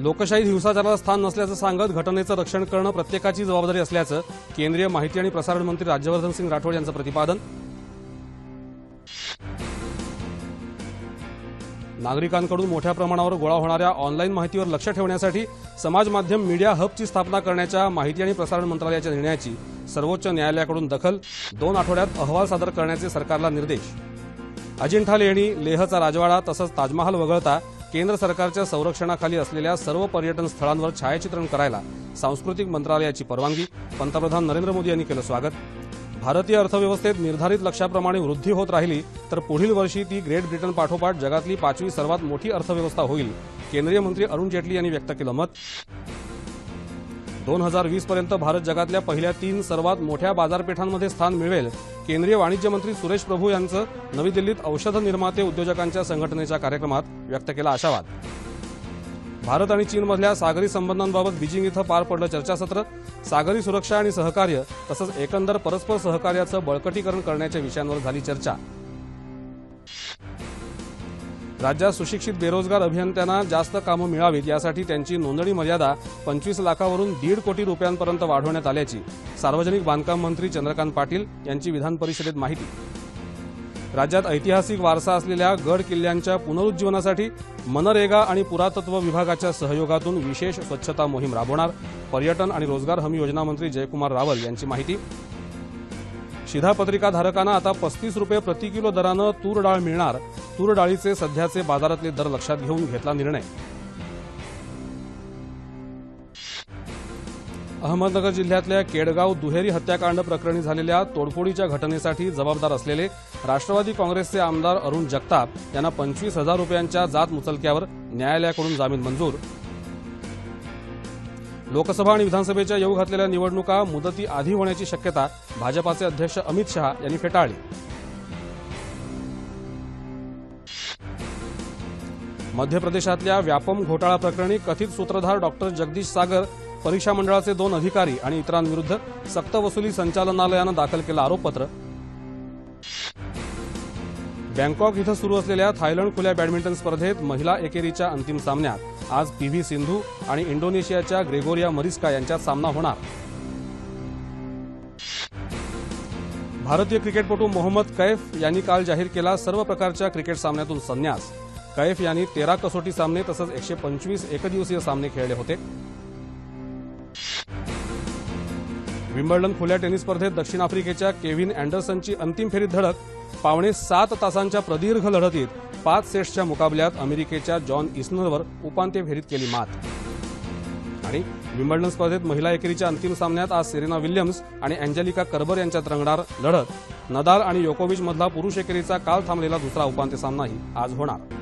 लोकशाहीत हिंसाचाराला स्थान नसल्याचं सांगत घटनेचं रक्षण करणं प्रत्येकाची जबाबदारी असल्याचं केंद्रीय माहिती आणि प्रसारण मंत्री राज्यवर्धन सिंग राठोड यांचं प्रतिपादन. नागरिकांकडून मोठ्या प्रमाणावर गोळा होणाऱ्या ऑनलाईन माहितीवर लक्ष ठेवण्यासाठी समाज माध्यम मीडिया हबची स्थापना करण्याच्या माहिती आणि प्रसारण मंत्रालयाच्या निर्णयाची सर्वोच्च न्यायालयाकडून दखल. दोन आठवड्यात अहवाल सादर करण्याचे सरकारला निर्देश. अजिंठा लेणी लेहचा राजवाडा तसंच ताजमहाल वगळता केंद्र सरकारच्या संरक्षणाखाली असलेल्या सर्व पर्यटन स्थळांवर छायाचित्रण करायला सांस्कृतिक मंत्रालयाची परवानगी. पंतप्रधान नरेंद्र मोदी यांनी केलं स्वागत. भारतीय अर्थव्यवस्थेत निर्धारित लक्ष्याप्रमाणे वृद्धी होत राहिली तर पुढील वर्षी ती ग्रेट ब्रिटन पाठोपाठ जगातली पाचवी सर्वात मोठी अर्थव्यवस्था होईल केंद्रीय मंत्री अरुण जेटली यांनी व्यक्त केलं मत. दोन हजार वीस पर्यंत भारत जगातल्या पहिल्या तीन सर्वात मोठ्या बाजारपेठांमध्ये स्थान मिळवेल. केंद्रीय वाणिज्य मंत्री सुरेश प्रभू यांचं नवी दिल्लीत औषध निर्माते उद्योजकांच्या संघटनेच्या कार्यक्रमात व्यक्त केला आशावाद. भारत आणि चीनमधल्या सागरी संबंधांबाबत बीजिंग इथं पार पडलं चर्चासत्र. सागरी सुरक्षा आणि सहकार्य तसंच एकंदर परस्पर सहकार्याचं बळकटीकरण करण्याच्या विषयांवर झाली चर्चा. राज्यात सुशिक्षित बेरोजगार अभियंत्यांना जास्त कामं मिळावीत यासाठी त्यांची नोंदणी मर्यादा पंचवीस लाखावरून दीड कोटी रुपयांपर्यंत वाढवण्यात आल्याची सार्वजनिक बांधकाम मंत्री चंद्रकांत पाटील यांची विधान परिषदेत माहिती. राज्यात ऐतिहासिक वारसा असलेल्या गड किल्ल्यांच्या पुनरुज्जीवनासाठी मनरेगा आणि पुरातत्व विभागाच्या सहयोगातून विशेष स्वच्छता मोहीम राबवणार पर्यटन आणि रोजगार हमी योजना मंत्री जयकुमार रावल यांची माहिती शिधापत्रिका धारकांना आता पस्तीस रुपये प्रति किलो दरानं तूर डाळ मिळणार. तूर डाळीचे सध्याचे बाजारातले दर लक्षात घेऊन घेतला निर्णय. अहमदनगर जिल्ह्यातल्या केडगाव दुहेरी हत्याकांड प्रकरणी झालेल्या तोडफोडीच्या घटनेसाठी जबाबदार असलेले राष्ट्रवादी काँग्रेसचे आमदार अरुण जगताप यांना पंचवीस हजार रुपयांच्या जात मुचलक्यावर न्यायालयाकडून जामीन मंजूर. लोकसभा आणि विधानसभेच्या येऊ घातलेल्या निवडणुका मुदती आधी होण्याची शक्यता भाजपाचे अध्यक्ष अमित शहा यांनी फेटाळली. मध्य प्रदेशातल्या व्यापम घोटाळा प्रकरणी कथित सूत्रधार डॉक्टर जगदीश सागर परीक्षा मंडळाचे दोन अधिकारी आणि इतरांविरुद्ध सक्तवसुली संचालनालयानं दाखल केलं आरोपपत्र. बँकॉक इथं सुरू असलेल्या थायलंड खुल्या बॅडमिंटन स्पर्धेत महिला एकेरीच्या अंतिम सामन्यात आज पी व्ही सिंधू आणि इंडोनेशियाच्या ग्रेगोरिया मरिस्का यांच्यात सामना होणार. भारतीय क्रिकेटपटू मोहम्मद कैफ यांनी काल जाहीर केला सर्व प्रकारच्या क्रिकेट सामन्यातून संन्यास. कैफ यांनी तेरा कसोटी सामने तसंच एकशे पंचवीस एकदिवसीय सामने खेळले होते. विम्बल्डन खुल्या टेनिस स्पर्धेत दक्षिण आफ्रिकेच्या केव्हिन अँडरसनची अंतिम फेरीत धडक पावणे सात तासांच्या प्रदीर्घ लढतीत पाच सेट्सच्या मुकाबल्यात अमेरिकेच्या जॉन इस्नरवर उपांत्य फेरीत केली मात. आणि विम्बल्डन स्पर्धेत महिला एकेरीच्या अंतिम सामन्यात आज सेरेना विल्यम्स आणि अँजेलिका कर्बर यांच्यात रंगणार लढत. नदाल आणि योकोविच मधला पुरुष एकेरीचा काल थांबलेला दुसरा उपांत्य सामनाही आज होणार.